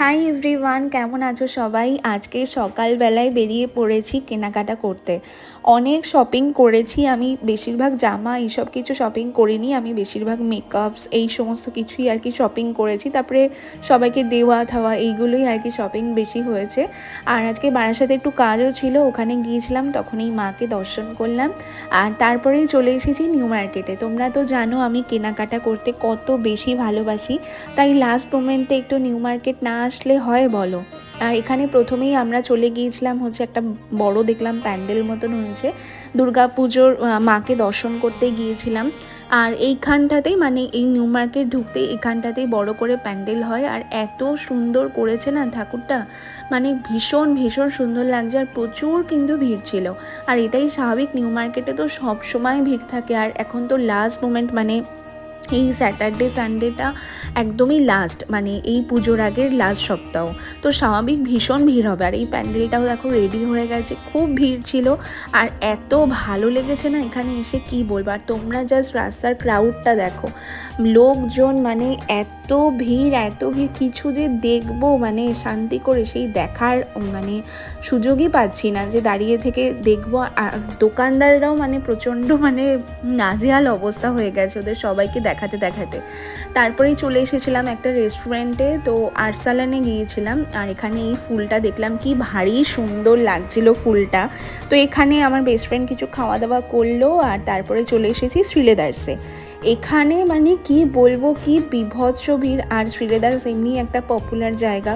Hi everyone কেমন আছো সবাই? আজকে সকালবেলায় বেরিয়ে পড়েছি কেনাকাটা করতে। অনেক শপিং করেছি, আমি বেশিরভাগ জামা এইসব কিছু শপিং করিনি, আমি বেশিরভাগ মেকআপস এই সমস্ত কিছুই আর কি শপিং করেছি, তারপরে সবাইকে দেওয়া থাওয়া এইগুলোই আর কি শপিং বেশি হয়েছে। আর আজকে বারাসাতে একটু কাজও ছিল, ওখানে গিয়েছিলাম তখন এই মাকে দর্শন করলাম, আর তারপরেই চলে এসেছি নিউ মার্কেটে তোমরা তো জানো, আমি কেনাকাটা করতে কত বেশি ভালোবাসি, তাই লাস্ট মোমেন্টে একটু নিউ মার্কেট না আসলে হয় বলো? আর এখানে প্রথমেই আমরা চলে গিয়েছিলাম হচ্ছে একটা বড় দেখলাম প্যান্ডেল মতন হয়েছে। দুর্গা পুজোর মাকে দর্শন করতে গিয়েছিলাম। আর এইখানটাতেই মানে এই নিউ মার্কেট ঢুকতে এখানটাতেই বড় করে প্যান্ডেল হয়। আর এত সুন্দর করেছে না ঠাকুরটা? মানে ভীষণ ভীষণ সুন্দর লাগছে আর প্রচুর কিন্তু ভিড় ছিল। আর এটাই স্বাভাবিক, নিউ মার্কেটে তো সব সময় ভিড় থাকে। আর এখন তো লাস্ট মোমেন্ট মানে এই স্যাটারডে সানডেটা একদমই লাস্ট মানে এই পুজোর আগের লাস্ট সপ্তাহ। তো স্বাভাবিক ভীষণ ভিড় হবে। আর এই প্যান্ডেলটাও দেখো রেডি হয়ে গেছে, খুব ভিড় ছিল। আর এত ভালো লেগেছে না এখানে এসে কি বলব? আর তোমরা জাস্ট রাস্তার ক্রাউডটা দেখো। লোকজন মানে এত ভিড় এত ভিড়, কিছু যে দেখব মানে শান্তি করে সেই দেখার মানে সুযোগই পাচ্ছি না যে দাঁড়িয়ে থেকে দেখব। আর দোকানদাররাও মানে প্রচণ্ড মানে নাজেহাল অবস্থা হয়ে গেছে। ওদের সবাইকে দেখাতে দেখাতে। তারপরেই চলে এসেছিলাম একটা রেস্টুরেন্টে তো আর্সালানে গিয়েছিলাম, আর এখানে এই ফুলটা দেখলাম কি ভারী সুন্দর লাগছিল ফুলটা। তো এখানে আমার বেস্ট ফ্রেন্ড কিছু খাওয়া দাওয়া করল, আর তারপরে চলে এসেছি শ্রীলেদার্সে। এখানে মানে কি বলব, কি বিভৎস ভিড়। আর শ্রীলেদার্স এমনি একটা পপুলার জায়গা।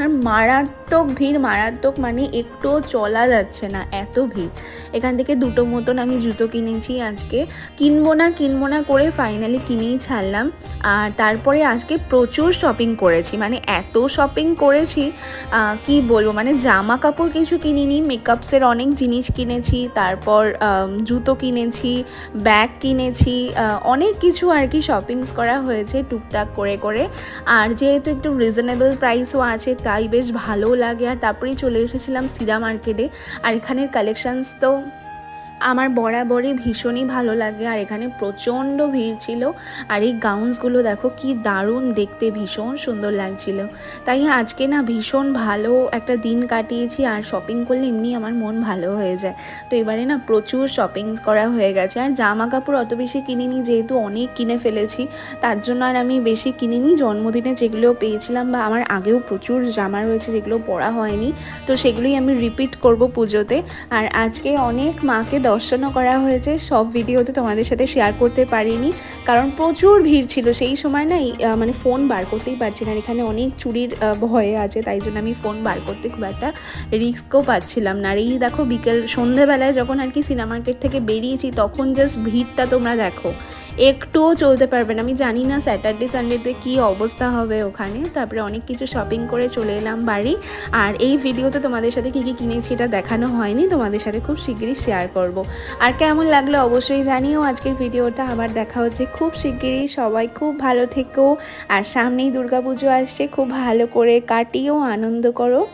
আর মারাত্মক ভিড়, মারাত্মক মানে একটুও চলা যাচ্ছে না, এত ভিড়। এখান থেকে দুটো মতন আমি জুতো কিনেছি আজকে। কিনবো না কিনবো না করে ফাইনালি কিনেই ছাড়লাম। আর তারপরে আজকে প্রচুর শপিং করেছি মানে এত শপিং করেছি কি বলব মানে জামা কাপড় কিছু কিনিনি মেকআপসের অনেক জিনিস কিনেছি, তারপর জুতো কিনেছি ব্যাগ কিনেছি অনেক কিছু আর কি শপিংস করা হয়েছে টুকটাক করে করে। আর যেহেতু একটু রিজনেবল প্রাইসও আছে তাই বেশ ভালো লাগে। আর তারপরেই চলে এসেছিলাম সিরা মার্কেটে। আর এখানের কালেকশানস তো আমার বরাবরই ভীষণই ভালো লাগে আর এখানে প্রচণ্ড ভিড় ছিল আর এই গাউন্সগুলো দেখো কি দারুণ দেখতে, ভীষণ সুন্দর লাগছিল। তাই আজকে না ভীষণ ভালো একটা দিন কাটিয়েছি আর শপিং করলে এমনি আমার মন ভালো হয়ে যায়। তো এবারে না প্রচুর শপিং করা হয়ে গেছে আর জামা কাপড় অত বেশি কিনিনি যেহেতু অনেক কিনে ফেলেছি, তার জন্য আর আমি বেশি কিনিনি। জন্মদিনে যেগুলো পেয়েছিলাম বা আমার আগেও প্রচুর জামা রয়েছে যেগুলো পরা হয়নি, তো সেগুলোই আমি রিপিট করব পুজোতে। আর আজকে অনেক মাকে দর্শনও করা হয়েছে। সব ভিডিও তো তোমাদের সাথে শেয়ার করতে পারিনি। কারণ প্রচুর ভিড় ছিল। সেই সময় না মানে ফোন বার করতেই পারছি না। এখানে অনেক চুরির ভয়ে আছে। তাই জন্য আমি ফোন বার করতে খুব একটা রিস্কও পাচ্ছিলাম না। আর এই দেখো বিকেল, সন্ধেবেলায় যখন আর কি সিনেমার্কেট থেকে বেরিয়েছি, তখন জাস্ট ভিড়টা তোমরা দেখো। একটুও চলতে পারবে না। আমি জানি না স্যাটারডে সানডেতে কী অবস্থা হবে ওখানে। তারপরে অনেক কিছু শপিং করে চলে এলাম বাড়ি। আর এই ভিডিওতে তোমাদের সাথে কী কী কিনেছি এটা দেখানো হয়নি। তোমাদের সাথে খুব শিগগিরই শেয়ার করব। আর কেমন লাগল অবশ্যই জানিও। আজকের ভিডিওটা আবার দেখা হচ্ছে খুব শিগগিরই। সবাই খুব ভালো থেকো। আর সামনেই দুর্গাপুজো আসছে। খুব ভালো করে কাটিও, আনন্দ করো।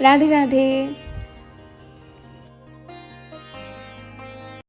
রাধে রাধে।